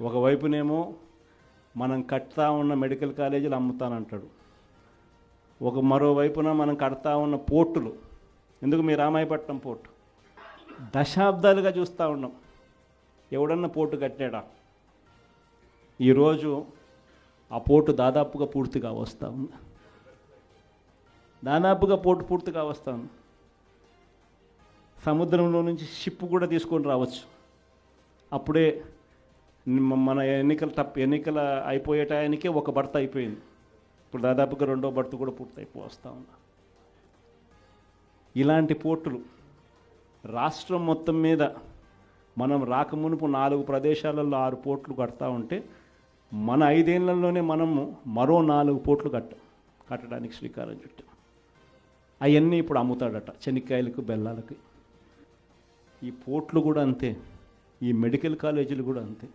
ఒకవైపునేమో మనం కడతా ఉన్న మెడికల్ కాలేజీలు అమ్ముతానంటాడు. ఒక మరోవైపున మనం కడతా ఉన్న పోర్టులు. ఎందుకు మీ రామాయపట్నం పోర్టు? దశాబ్దాలుగా చూస్తూ ఉన్నాం. ఎవడన్నా పోర్టు కట్టాడా? ఈరోజు ఆ పోర్టు దాదాపుగా పూర్తిగా వస్తూ ఉంది. దాదాపుగా పోర్టు పూర్తిగా వస్తూ ఉంది. సముద్రంలో నుంచి షిప్ కూడా తీసుకొని రావచ్చు. అప్పుడే మన ఎన్నికల తప్ప ఎన్నికల అయిపోయే టయానికే ఒక భర్త అయిపోయింది. ఇప్పుడు దాదాపుగా రెండో భర్త కూడా పూర్తయిపో వస్తూ ఉన్నా. ఇలాంటి పోర్టులు రాష్ట్రం మొత్తం మీద మనం రాకమునుపు నాలుగు ప్రదేశాలలో ఆరు పోర్ట్లు కడతా ఉంటే మన ఐదేళ్ళలోనే మనము మరో నాలుగు పోర్ట్లు కట్ట కట్టడానికి శ్రీకారం చుట్టాం. అవన్నీ ఇప్పుడు అమ్ముతాడట చెనిక్కాయలకు బెల్లాలకి. ఈ పోర్ట్లు కూడా అంతే. ఈ మెడికల్ కాలేజీలు కూడా అంతే.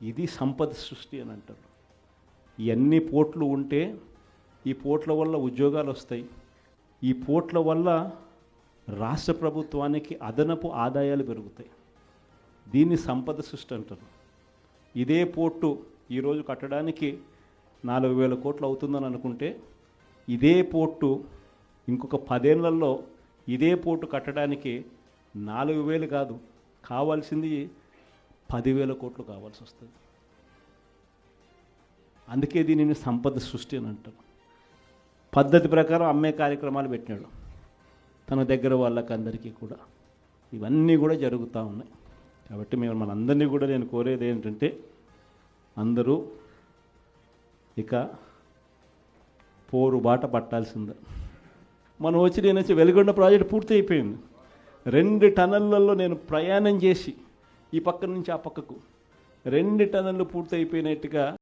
ఇది సంపద సృష్టి అని అంటారు. ఇవన్నీ పోట్లు ఉంటే ఈ పోట్ల వల్ల ఉద్యోగాలు వస్తాయి. ఈ పోర్ట్ల వల్ల రాష్ట్ర ప్రభుత్వానికి అదనపు ఆదాయాలు పెరుగుతాయి. దీన్ని సంపద సృష్టి అంటారు. ఇదే పోర్టు ఈరోజు కట్టడానికి నాలుగు వేల కోట్లు అవుతుందని అనుకుంటే ఇదే పోర్టు ఇంకొక పదేళ్ళలో ఇదే పోర్టు కట్టడానికి నాలుగు వేలు కాదు. కావాల్సింది పదివేల కోట్లు కావాల్సి వస్తుంది. అందుకే దీనిని సంపద సృష్టి అని అంటారు పద్ధతి ప్రకారం అమ్మే కార్యక్రమాలు పెట్టినాడు. తన దగ్గర వాళ్ళకి అందరికీ కూడా. ఇవన్నీ కూడా జరుగుతూ ఉన్నాయి. కాబట్టి మేము మనందరినీ కూడా నేను కోరేది ఏంటంటే అందరూ ఇక పోరు బాట పట్టాల్సిందే. మనం వచ్చి నేను వచ్చి వెలుగొండ ప్రాజెక్ట్ పూర్తి అయిపోయింది. రెండు టనళ్ళల్లో నేను ప్రయాణం చేసి ఈ పక్క నుంచి ఆ పక్కకు. రెండు టన్నులు పూర్తయిపోయినట్టుగా